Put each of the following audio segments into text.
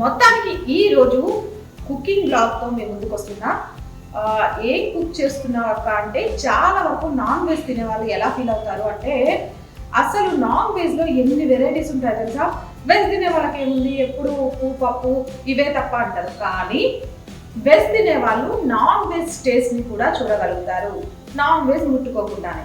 మొత్తానికి ఈ రోజు కుకింగ్ బ్లాగ్తో మేము ముందుకు వస్తున్నా. ఏం కుక్ చేస్తున్నావు అక్క అంటే చాలా వరకు నాన్ వెజ్ తినే వాళ్ళు ఎలా ఫీల్ అవుతారు అంటే అసలు నాన్ వెజ్లో ఎన్ని వెరైటీస్ ఉంటాయి తెలుసా? వెజ్ తినే వాళ్ళకి ఏముంది? ఎప్పుడు ఉప్పు పప్పు ఇవే తప్ప అంటారు. కానీ వెజ్ తినే వాళ్ళు నాన్ వెజ్ టేస్ట్ని కూడా చూడగలుగుతారు. నాన్ వెజ్ ముట్టుకోకుండానే.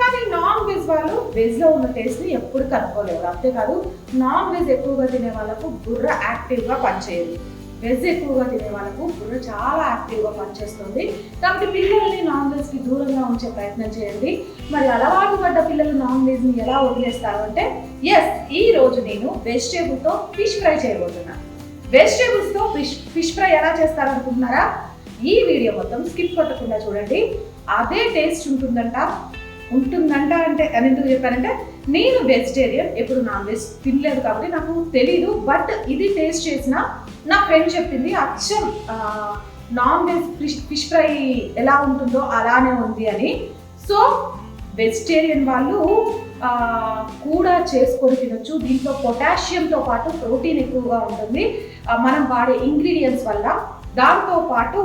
కానీ నాన్ వెజ్ వాళ్ళు వెజ్లో ఉన్న టేస్ట్ని ఎప్పుడు కనుక్కోలేరు అంతేకాదు నాన్ వెజ్ ఎక్కువగా తినే వాళ్ళకు బుర్ర యాక్టివ్గా పనిచేయదు. వెజ్ ఎక్కువగా తినే వాళ్ళకు బుర్ర చాలా యాక్టివ్గా పనిచేస్తుంది. కాబట్టి పిల్లల్ని నాన్ వెజ్కి దూరంగా ఉంచే ప్రయత్నం చేయండి. మరి అలవాటు పడ్డ పిల్లలు నాన్ వెజ్ని ఎలా వదిలేస్తారు అంటే ఎస్ ఈ రోజు నేను వెజిటేబుల్తో ఫిష్ ఫ్రై చేయబోతున్నాను వెజిటేబుల్స్తో ఫిష్ ఫిష్ ఫ్రై ఎలా చేస్తారనుకుంటున్నారా? ఈ వీడియో మొత్తం స్కిప్ కొట్టకుండా చూడండి. అదే టేస్ట్ ఉంటుందంట ఉంటుందంట అంటే అని ఎందుకు చెప్పారంటే నేను వెజిటేరియన్ ఎప్పుడు నాన్ వెజ్ తినలేదు కాబట్టి నాకు తెలీదు బట్ ఇది టేస్ట్ చేసిన నా ఫ్రెండ్ చెప్పింది అచ్చం non veg fish fish fry ఎలా ఉంటుందో అలానే ఉంది అని. సో వెజిటేరియన్ వాళ్ళు కూడా చేసుకొని తినొచ్చు. దీంట్లో పొటాషియంతో పాటు ప్రోటీన్ ఎక్కువగా ఉంటుంది. మనం వాడే ఇంగ్రీడియంట్స్ వల్ల దాంతో పాటు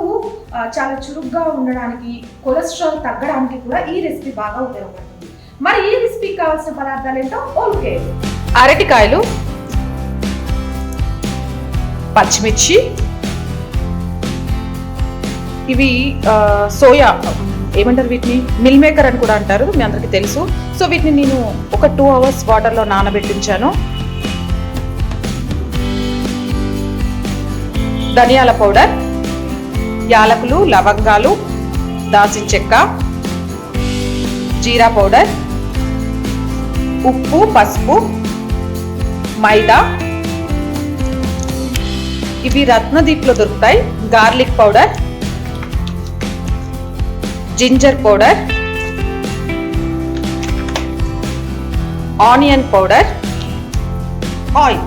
చాలా చురుగ్గా ఉండడానికి కొలెస్ట్రాల్ తగ్గడానికి కూడా ఈ రెసిపీ బాగా ఉపయోగపడుతుంది. మరి ఈ రెసిపీకి కావాల్సిన పదార్థాలు ఏంటో ఓకే. అరటికాయలు పచ్చిమిర్చి ఇవి సోయా ఏమంటారు వీటిని? మిల్ మేకర్ అని కూడా అంటారు మీ అందరికీ తెలుసు. సో వీటిని నేను ఒక టూ అవర్స్ వాటర్లో నానబెట్టించాను. ధనియాల పౌడర్ యాలకులు లవంగాలు దాల్చిన చెక్క జీరా పౌడర్ ఉప్పు పసుపు మైదా. ఇవి రత్నదీప్లో దొరుకుతాయి. Garlic powder ginger powder onion powder oil.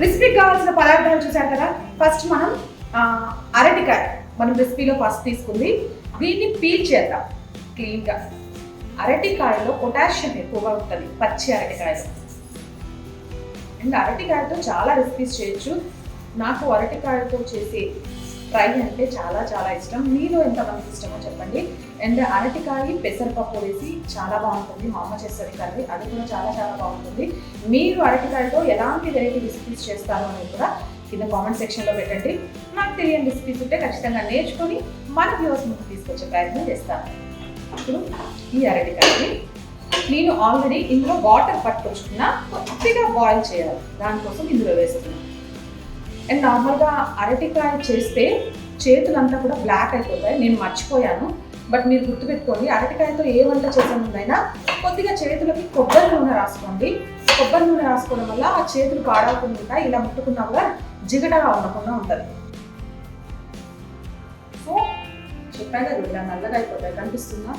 రెసిపీకి కావాల్సిన పదార్థాలు చూసారు కదా? ఫస్ట్ మనం అరటికాయ. మనం రెసిపీలో ఫస్ట్ తీసుకుంది. దీన్ని పీల్ చేద్దాం. క్లీన్గా. అరటికాయలో పొటాషియం ఎక్కువగా ఉంటుంది. పచ్చి అరటికాయలో. అండ్ అరటికాయతో చాలా రెసిపీస్ చేయొచ్చు. నాకు అరటికాయతో చేసే ఫ్రై అంటే చాలా చాలా ఇష్టం. మీలో ఎంతమందికి ఇష్టమో చెప్పండి. అండ్ అరటికాయ పెసరపప్పు వేసి చాలా బాగుంటుంది. మా అమ్మ చేస్తుంది కర్రీ. అది కూడా చాలా చాలా బాగుంటుంది. మీరు అరటికాయతో ఎలాంటి వెరైటీ రెసిపీస్ చేస్తారు అనేది కూడా కింద కామెంట్ సెక్షన్లో పెట్టండి. నాకు తెలియని రెసిపీస్ ఉంటే ఖచ్చితంగా నేర్చుకొని మన వ్యూవర్స్ ముందు తీసుకొచ్చే ప్రయత్నం చేస్తాను ఇప్పుడు ఈ అరటికాయని నేను ఆల్రెడీ ఇందులో వాటర్ పట్టుకొచ్చుకున్నా కొద్దిగా బాయిల్ చేయాలి. దానికోసం ఇందులో వేస్తున్నాను. అండ్ నార్మల్గా అరటికాయ చేస్తే చేతులంతా కూడా బ్లాక్ అయిపోతాయి. నేను మర్చిపోయాను. బట్ మీరు గుర్తుపెట్టుకోండి అరటికాయతో ఏ వంట చేసామైనా కొద్దిగా చేతులకి కొబ్బరి నూనె రాసుకోండి. కొబ్బరి నూనె రాసుకోవడం వల్ల ఆ చేతులు పాడవకుండా ఇలా ముట్టుకున్నా కూడా జిగటగా ఉండకుండా ఉంటుంది. సో చెప్పాను కదా ఇలా నల్లగా అయిపోతాయి. కనిపిస్తుందా?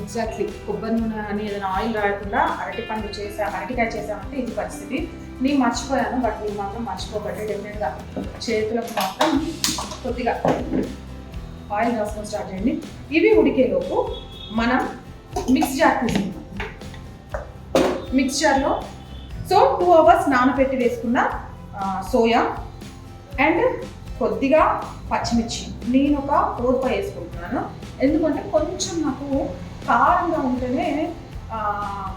ఎగ్జాక్ట్లీ కొబ్బరి నూనె అని ఏదైనా ఆయిల్ రాయకుండా అరటి పండు చేసా అరటికాయ చేసామంటే ఇది పరిస్థితి. నేను మర్చిపోయాను బట్ నేను మాత్రం మర్చిపోబట్టి డెఫినెట్గా చేతులకు మాత్రం కొద్దిగా ఆయిల్ రాసుకొని స్టార్ట్ చేయండి. ఇవి ఉడికేలోపు మనం మిక్స్ జార్ తీసుకుందాం. సో టూ అవర్స్ నానబెట్టి వేసుకున్న సోయా అండ్ కొద్దిగా పచ్చిమిర్చి. నేను ఒక ఫోర్ ఫైవ్ వేసుకుంటున్నాను. ఎందుకంటే కొంచెం నాకు కారంగా ఉంటేనే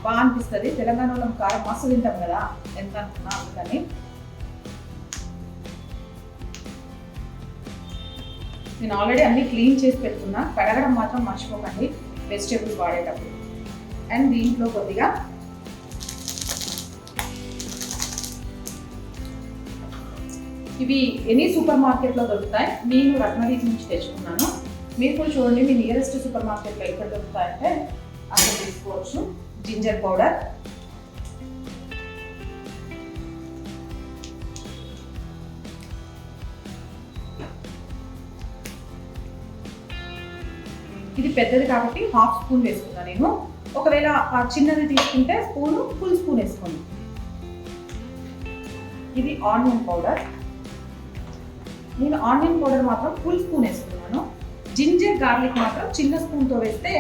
బాగా అనిపిస్తుంది. తెలంగాణలో కారం మస్తు తింటాం కదా ఎంత అనుకున్నా అందుకని. నేను ఆల్రెడీ అన్ని క్లీన్ చేసి పెట్టుకున్నా. కడగడం మాత్రం మర్చిపోకండి వెజిటేబుల్స్ వాడేటప్పుడు. అండ్ దీంట్లో కొద్దిగా ఇవి ఎనీ సూపర్ మార్కెట్లో దొరుకుతాయి. నేను రత్నదీప్ నుంచి తెచ్చుకున్నాను. మీరు కూడా చూడండి మీ నియరెస్ట్ సూపర్ మార్కెట్లో ఎక్కడ దొరుకుతాయంటే అక్కడ తీసుకోవచ్చు. Ginger powder. ఇది పెద్దది కాబట్టి హాఫ్ స్పూన్ వేసుకున్నాను నేను. ఒకవేళ ఆ చిన్నది తీసుకుంటే స్పూను ఫుల్ స్పూన్ వేసుకోండి. ఇది ఆనియన్ పౌడర్. నేను ఆనియన్ పౌడర్ మాత్రం ఫుల్ స్పూన్ వేసుకున్నాను. జింజర్ గార్లిక్ మాత్రం చిన్న స్పూన్తో వేస్తే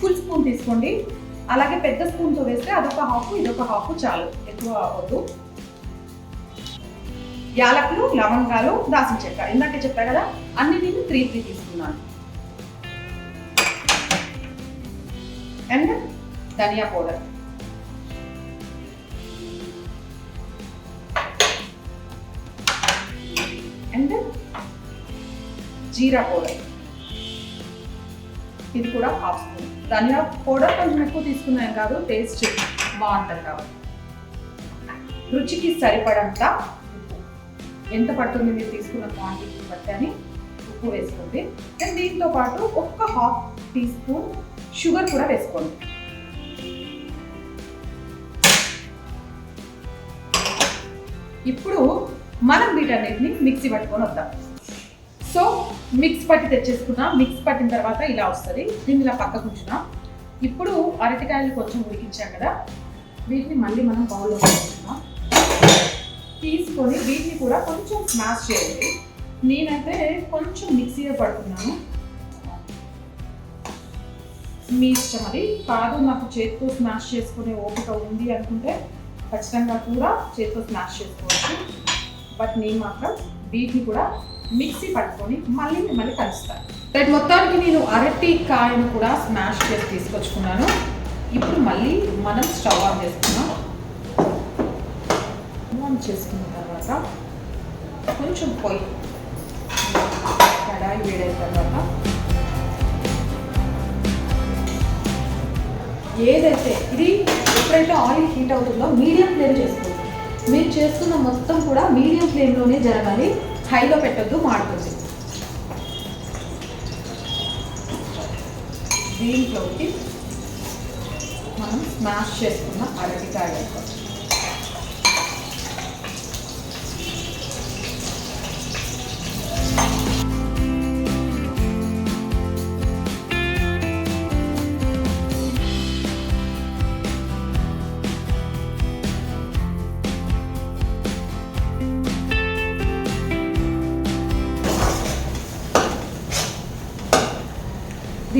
ఫుల్ స్పూన్ తీసుకోండి. అలాగే పెద్ద స్పూన్తో వేస్తే అదొక హాఫ్ ఇదొక హాఫ్ చాలు. ఎక్కువ వద్దు యాలకులు లవంగాలు దాసిన చెక్క. ఇందాక చెప్పా కదా అన్ని నేను త్రీ త్రీ తీసుకున్నాను. అండ్ ధనియా పౌడర్. జీరా పౌడర్. ఇది కూడా హాఫ్ స్పూన్. ధనియా పౌడర్ కొంచెం ఎక్కువ తీసుకున్నాను కాదు టేస్ట్ బాగుంటుంది కాబట్టి. రుచికి సరిపడంత ఉప్పు. ఎంత పడుతుంది మీరు తీసుకున్న క్వాంటిటీ బట్టి అని ఉప్పు వేసుకోండి. అండ్ దీంతో పాటు ఒక్క హాఫ్ టీ స్పూన్ షుగర్ కూడా వేసుకోండి. ఇప్పుడు మనం వీటన్నిటిని మిక్సీ పట్టుకొని వద్దాం. మిక్స్ పట్టి తెచ్చేసుకున్నా మిక్స్ పట్టిన తర్వాత ఇలా వస్తుంది. దీన్ని ఇలా పక్కకు ఉంచున్నా ఇప్పుడు అరటికాయలు కొంచెం ఉడికించాం కదా వీటిని మళ్ళీ మనం బౌల్లో వేసుకుందాం. తీసుకొని వీటిని కూడా కొంచెం స్మాష్ చేయండి. నేనైతే కొంచెం మిక్సీలో పడుతున్నాను మీ ఇష్టం అది. కాదు నాకు చేతితో స్మాష్ చేసుకునే ఓపిక ఉంది అనుకుంటే ఖచ్చితంగా కూడా చేతితో స్మాష్ చేసుకోవచ్చు. బట్ నేను మాత్రం వీటిని కూడా మిక్సీ పట్టుకొని మళ్ళీ మిమ్మల్ని కలుస్తాను. రేపు మొత్తానికి నేను అరటి కాయను కూడా స్మాష్ చేసి తీసుకొచ్చుకున్నాను. ఇప్పుడు మళ్ళీ మనం స్టవ్ ఆన్ చేసుకున్నాం ఆన్ చేసుకున్న తర్వాత కొంచెం పొయ్యి కడాయి వేడైన తర్వాత ఏదైతే ఇది ఎప్పుడైతే ఆయిల్ హీట్ అవుతుందో మీడియం ఫ్లేమ్ చేసుకోండి మీరు చేస్తున్న మొత్తం కూడా మీడియం ఫ్లేమ్లోనే జరగాలి. హైలో పెట్టొద్దు మాడుతుంది దీంట్లోకి మనం స్మాష్ చేసుకున్న అరటికాయ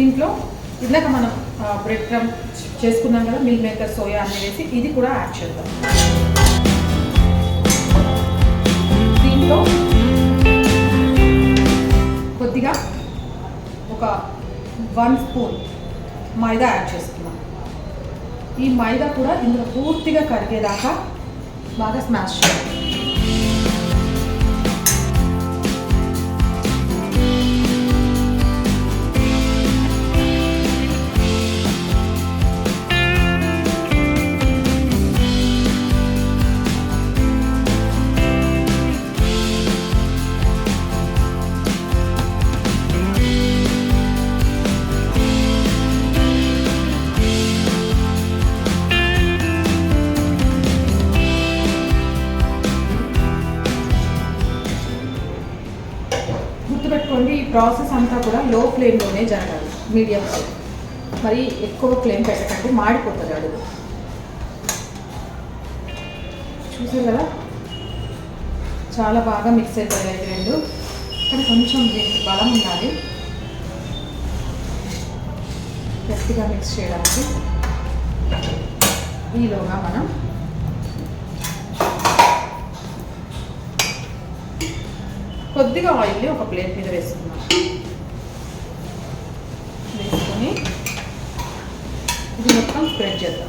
దీంట్లో ఇందాక మనం బ్రెడ్ క్రమ్ చేసుకున్నాం కదా మిల్ మేకర్ సోయా అనేసి వేసి ఇది కూడా యాడ్ చేద్దాం. దీంట్లో కొద్దిగా ఒక వన్ స్పూన్ మైదా యాడ్ చేసుకున్నాం ఈ మైదా కూడా ఇందులో పూర్తిగా కరిగేదాకా బాగా స్మాష్ చేయాలి. ప్రాసెస్ అంతా కూడా లో ఫ్లేమ్లోనే జరగాలి మీడియం ఫ్లేమ్. మరి ఎక్కువ ఫ్లేమ్ పెట్టకండి మాడిపోతుంది అడుగు. చూసారు కదా? చాలా బాగా మిక్స్ అయిపోయాయి రెండు. కానీ కొంచెం దీనికి బలం ఉండాలి. గట్టిగా మిక్స్ చేయడానికి. ఈలోగా మనం కొద్దిగా ఆయిల్ని ఒక ప్లేట్ మీద వేసుకుంటాం వేసుకొని ఇది మొత్తం స్ప్రెడ్ చేద్దాం.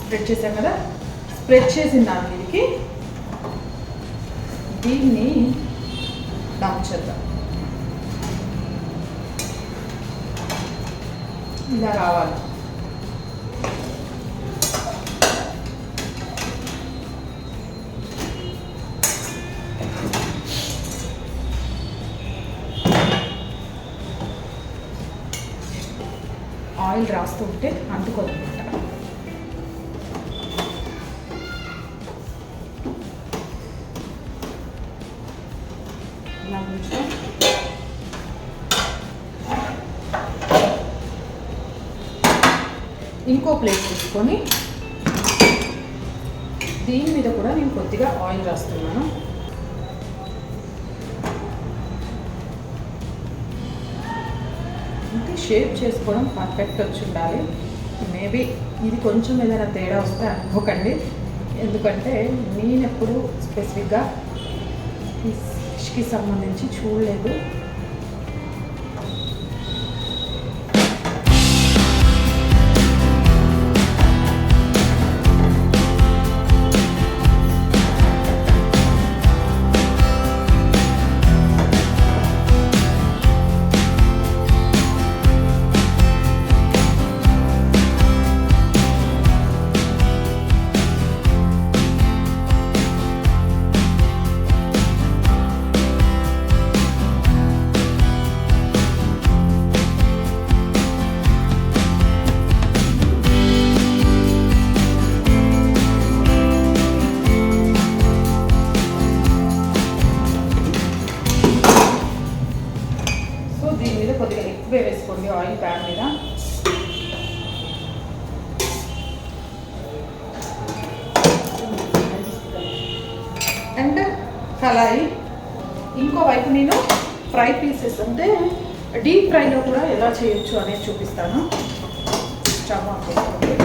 స్ప్రెడ్ చేసాం కదా? స్ప్రెడ్ చేసిన దాని దీన్ని డమ్ చేద్దాం. ఇలా రావాలి. ఆయిల్ రాస్తూ ఉంటే అంటుకోదన్నమాట. ఇంకో ప్లేట్ తీసుకొని దీని మీద కూడా నేను కొద్దిగా ఆయిల్ రాస్తున్నాను. షేప్ చేసుకోవడం పర్ఫెక్ట్ వచ్చి ఉండాలి. మేబీ ఇది కొంచెం ఏదైనా తేడా వస్తే అనుకోకండి. ఎందుకంటే నేను ఎప్పుడు స్పెసిఫిక్గా ఫిష్కి సంబంధించి చూడలేదు. ఎలా చేయొచ్చు అనేది చూపిస్తాను. స్టవ్ ఆన్ చేసుకోండి.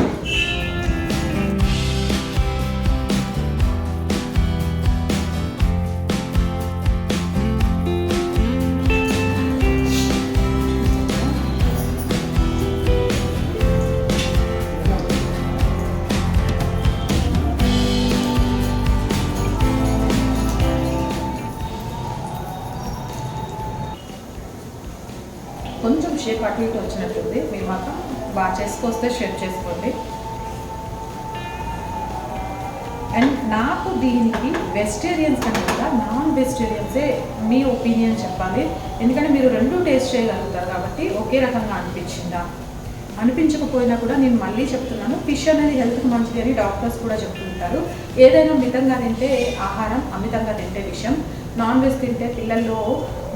కొంచెం షేప్ అటు ఇటు వచ్చినట్టుంది మీరు మాత్రం బాగా చేసుకొస్తే షేప్ చేసుకోండి. అండ్ నాకు దీనికి వెజిటేరియన్స్ కన్నా కూడా నాన్ వెజిటేరియన్సే మీ ఒపీనియన్ చెప్పాలి. ఎందుకంటే మీరు రెండు టేస్ట్ చేయగలుగుతారు కాబట్టి ఒకే రకంగా అనిపించిందా? అనిపించకపోయినా కూడా నేను మళ్ళీ చెప్తున్నాను. ఫిష్ అనేది హెల్త్కి మంచిది అని డాక్టర్స్ కూడా చెప్తుంటారు. ఏదైనా మితంగా తింటే ఆహారం అమితంగా తింటే విషయం నాన్ వెజ్ తింటే పిల్లల్లో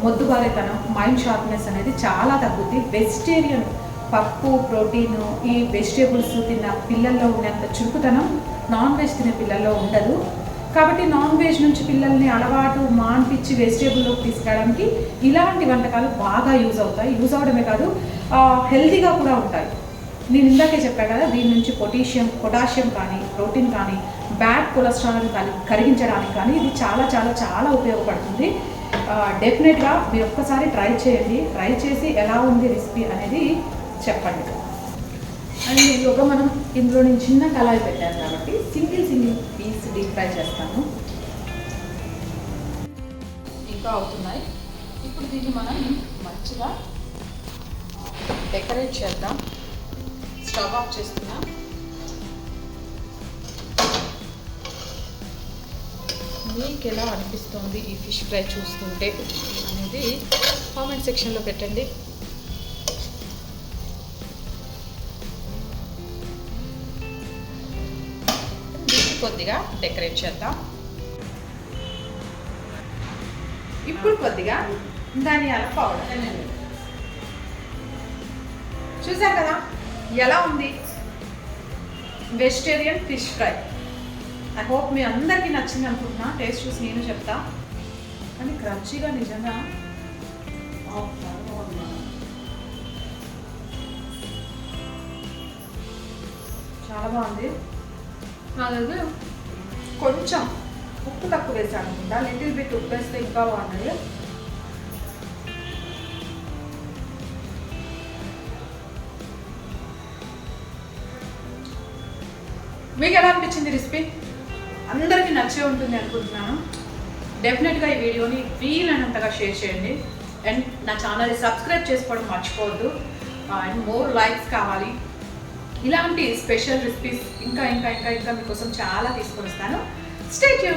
మొద్దుబారేతనం మైండ్ షార్ప్నెస్ అనేది చాలా తగ్గుద్ది. వెజిటేరియన్ పప్పు ప్రోటీన్ ఈ వెజిటేబుల్స్ తిన్న పిల్లల్లో ఉన్నంత చురుకుతనం నాన్ వెజ్ తినే పిల్లల్లో ఉండదు. కాబట్టి నాన్ వెజ్ నుంచి పిల్లల్ని అలవాటు మాన్పిచ్చి వెజిటేబుల్లోకి తీసుకురావడానికి ఇలాంటి వంటకాలు బాగా యూజ్ అవుతాయి. యూజ్ అవడమే కాదు హెల్తీగా కూడా ఉంటాయి. నేను ఇందాకే చెప్పాను కదా దీని నుంచి పొటాషియం పొటాషియం కానీ ప్రోటీన్ కానీ బ్యాడ్ కొలెస్ట్రాల్ కానీ కరిగించడానికి కానీ ఇది చాలా చాలా చాలా ఉపయోగపడుతుంది. డెఫినెట్గా మీరు ఒక్కసారి ట్రై చేయండి. ట్రై చేసి ఎలా ఉంది రెసిపీ అనేది చెప్పండి. అండ్ ఈలోగా మనం ఇందులో నేను చిన్న కళాయి పెట్టాను కాబట్టి single single piece deep fry చేస్తాను. ఇంకా అవుతున్నాయి. ఇప్పుడు దీన్ని మనం మంచిగా డెకరేట్ చేద్దాం. స్టవ్ ఆఫ్ చేస్తున్నాం. మీకు ఎలా అనిపిస్తుంది ఈ ఫిష్ ఫ్రై చూస్తుంటే అనేది కామెంట్ సెక్షన్లో పెట్టండి. కొద్దిగా డెకరేట్ చేద్దాం. ఇప్పుడు కొద్దిగా ధనియాల పౌడర్ చూసారు కదా? ఎలా ఉంది? Vegetarian fish fry I hope మీ అందరికీ నచ్చింది అనుకుంటున్నా. టేస్ట్ చూసి నేను చెప్తా. కానీ క్రంచీగా నిజంగా చాలా బాగుంది నాదైతే కొంచెం ఉప్పు తక్కువ వేసాను. అనుకుంటా లిటిల్ బిట్ ఉప్పు వేస్తే ఇంకా బాగున్నది మీకు ఎలా అనిపించింది రెసిపీ? అందరికీ నచ్చే ఉంటుంది అనుకుంటున్నాను. డెఫినెట్గా ఈ వీడియోని వీలైనంతగా షేర్ చేయండి. అండ్ నా ఛానల్ని సబ్స్క్రైబ్ చేసుకోవడం మర్చిపోవద్దు. అండ్ మోర్ లైక్స్ కావాలి. ఇలాంటి స్పెషల్ రెసిపీస్ ఇంకా ఇంకా ఇంకా ఇంకా మీకోసం చాలా తీసుకొని వస్తాను స్టేట్ యూ